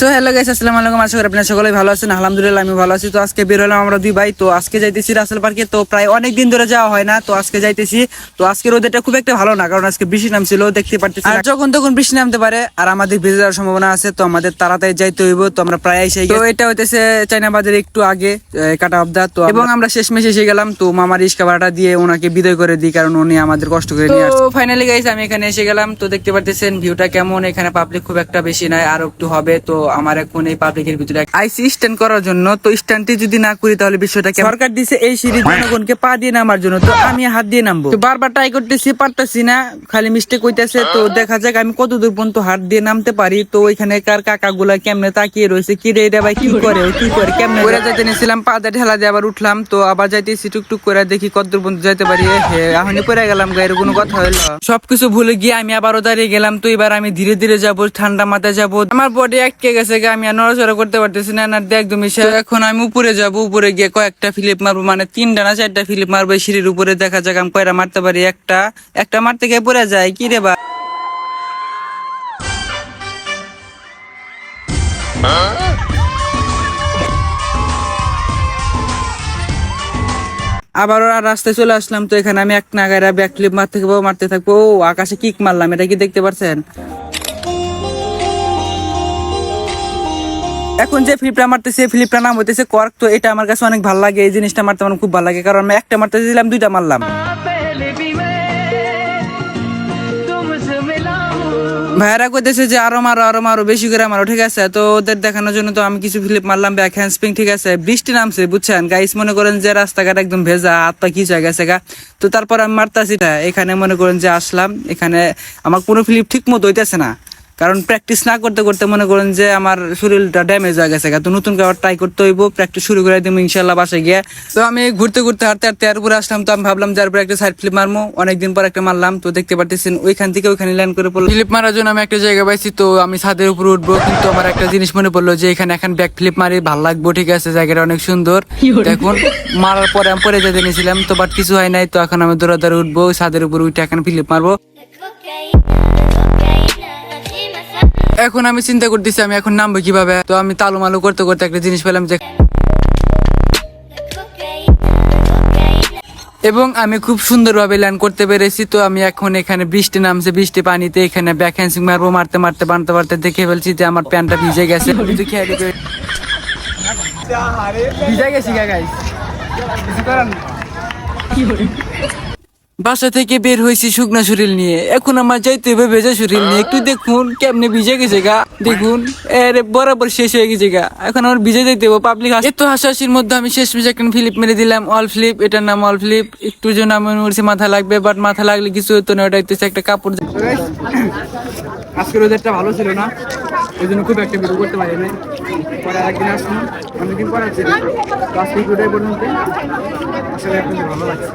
So hello guys আসসালামু আলাইকুম। আশা করি আপনারা সকলেই ভালো আছেন। আলহামদুলিল্লাহ আমি ভালো আছি। তো আজকে বের হলাম আমরা দুই ভাই। তো আজকে যাইতেছি রাসেল পার্কে। তো প্রায় অনেক দিন ধরে যাওয়া হয় না। তো আজকে যাইতেছি। তো আজকের ওদেরটা খুব একটা ভালো না কারণ আজকে বৃষ্টি নামছিল দেখতে পারতেছি আর যখন তখন বৃষ্টি নামতে পারে আর আমাদের ভিজে যাওয়ার সম্ভাবনা আছে তো আমাদের তাড়াতাড়ি যাইতে হইব। তো আমরা প্রায় এসে তো এটা হইতেছে চাইনা বাজারে একটু আগে কাটা অবদা তো এবং আমরা শেষমেশ এসে গেলাম। তো মামার ইস্কা ভাড়াটা দিয়ে ওনাকে বিদায় করে দিই কারণ উনি আমাদের কষ্ট করে নিয়ে আসছে। তো ফাইনালি গাইস আমি এখানে এসে গেলাম। তো দেখতে পারতেছেন ভিউটা কেমন? এখানে পাবলিক খুব একটা বেশি নাই আর একটু হবে। তো আমার এখন এই পাবলিকের ভিতরে আইসি স্ট্যান্ড করার জন্য। তো স্ট্যান্ডটি যদি না করি তাহলে বিষয়টা সরকার দিছে এই সিঁড়ি জনগণকে পা দিয়ে নামার জন্য। তো আমি হাত দিয়ে নামবো। তো বারবার ট্রাই করতেছি পারতেছি না। খালি মিস্টেক হইতেছে। তো দেখা যাক আমি কত দূর পর্যন্ত হাত দিয়ে নামতে পারি। তো ওইখানে কার কাকা গুলা কেমনে তাকিয়ে রয়েছে? কি রে এটা ভাই কি করে? কি করে? কেমনে করে যাইতে নিয়েছিলাম পা দিয়ে ঠেলা দিয়ে আবার উঠলাম। তো আবার যাইতেছি টুকটুক করে দেখি কত দূর পর্যন্ত যাইতে পারি। এখনই পড়ে গেলাম গায়ের কোনো কথা হইল। সবকিছু ভুলে গিয়ে আমি আবারও দাঁড়িয়ে গেলাম। তো এবার আমি ধীরে ধীরে যাব ঠান্ডা মাথায় যাব। আমার বডি আটকে গেছে আমি আর নড়াচড়া করতে পারতেছি না না একদমই শেষ। তো এখন আমি উপরে যাব, উপরে গিয়ে কয়েকটা ফিলিপ মারবো মানে তিনটা না চারটা ফিলিপ মারবো সিঁড়ির উপরে, দেখা যাক আমি কয়টা মারতে পারি। একটা একটা মারতে গিয়ে পড়ে যায়, কি রে বা? আবার ওরা রাস্তায় চলে আসলাম, তো এখানে আমি এক নাগারা ব্যাক ফ্লিপ মারতে থাকব মারতে থাকব। ও, আকাশে কিক মারলাম, এটা কি দেখতে পারছেন? এখন যে ফ্লিপটা মারতেছে ফ্লিপটার নাম হইতেছে কর্ক তো এটা আমার কাছে অনেক ভালো লাগে। এই জিনিসটা মারতে আমার খুব ভালো লাগে, কারণ আমি একটা মারতেছিলাম দুইটা মারলাম। ভাইরা কইতেছে যে আরও মারো আরও মারো, বেশি করে মারো, ঠিক আছে? তো ওদের দেখানোর জন্য তো আমি কিছু ফ্লিপ মারলাম, ব্যাক হ্যান্ড স্পিং ঠিক আছে? বৃষ্টি নামছে, বুঝছেন? গাইস মনে করেন যে রাস্তাঘাট একদম ভেজা, হাত পা কিছু গেছে গা। তো তারপর আমি মারতাছি এখানে মনে করেন যে আসলাম, এখানে আমার কোনো ফ্লিপ ঠিক মতো হইতেছে না। কারণ প্র্যাকটিস না করতে করতে মনে করেন যে আমার শরীরটা ড্যামেজ হয়ে গেছে। তো নতুন করে ট্রাই করতে হইব প্র্যাকটিস শুরু করে দিব ইনশাল্লাহ বাসায় গিয়ে। তো আমি ঘুরতে ঘুরতে হাঁটতে হাঁটতে আর উপরে আসলাম তো আমি ভাবলাম যার পর একটা সাইড ফ্লিপ মারবো অনেকদিন পর একটা মারলাম তো দেখতে পারতেছেন ওইখান থেকে ওইখানে ল্যান্ড করে পড়ল ফ্লিপ মারার জন্য আমি একটা জায়গা পাইছি তো আমি ছাদের উপরে উঠবো কিন্তু আমার একটা জিনিস মনে পড়ল যে এখানে এখন ব্যাক ফ্লিপ মারি ভালো লাগবো ঠিক আছে জায়গাটা অনেক সুন্দর। এখন মারার পরে আমি পরে যেতে নিয়েছিলাম তো বাট কিছু হয় নাই তো এখন আমি দৌড়া দৌড়ে উঠবো ছাদের উপরে উঠে এখন ফ্লিপ মারবো। এখন আমি চিন্তা করতেছি, আমি এখন নামবো কীভাবে? তো আমি তালু মালু করতে করতে একটা জিনিস পেলাম যে এবং আমি খুব সুন্দরভাবে ল্যান্ড করতে পেরেছি, তো আমি এখন এখানে বৃষ্টি নামছে, বৃষ্টি পানিতে এখানে ব্যাক হ্যান্সিং মারবো, মারতে মারতে মারতে মারতে দেখে ফেলছি যে আমার প্যান্টটা ভিজে গেছে। ভিজে গেছি গাইস। বাসা থেকে বের হয়েছি শুকনা শরীর নিয়ে। এখন আমার যাইতে হবে ভেজা শরীর নিয়ে। একটু দেখুন কেমনে ভিজে গেছে গা। দেখুন, এরে বরাবর শেষ হয়ে গেছে গা। এখন আমার ভিজে যাইতে হবে পাবলিক এত হাসাহাসির মধ্যে আমি শেষ মেশ একটা ফ্লিপ মেরে দিলাম। অল ফ্লিপ, এটার নাম অল ফ্লিপ। একটু জন্য আমি মনে মাথা লাগবে বাট মাথা লাগলে কিছু হতো না ওটা একটা কাপড় আজকের ওদেরটা ভালো ছিল না? ওই জন্য খুব একটা ভিডিও করতে পারি না পরে একদিন আসলাম অনেকদিন পরে আসছি তো আজকে ভিডিও পর্যন্ত। আসলে আপনাকে ভালো লাগছে।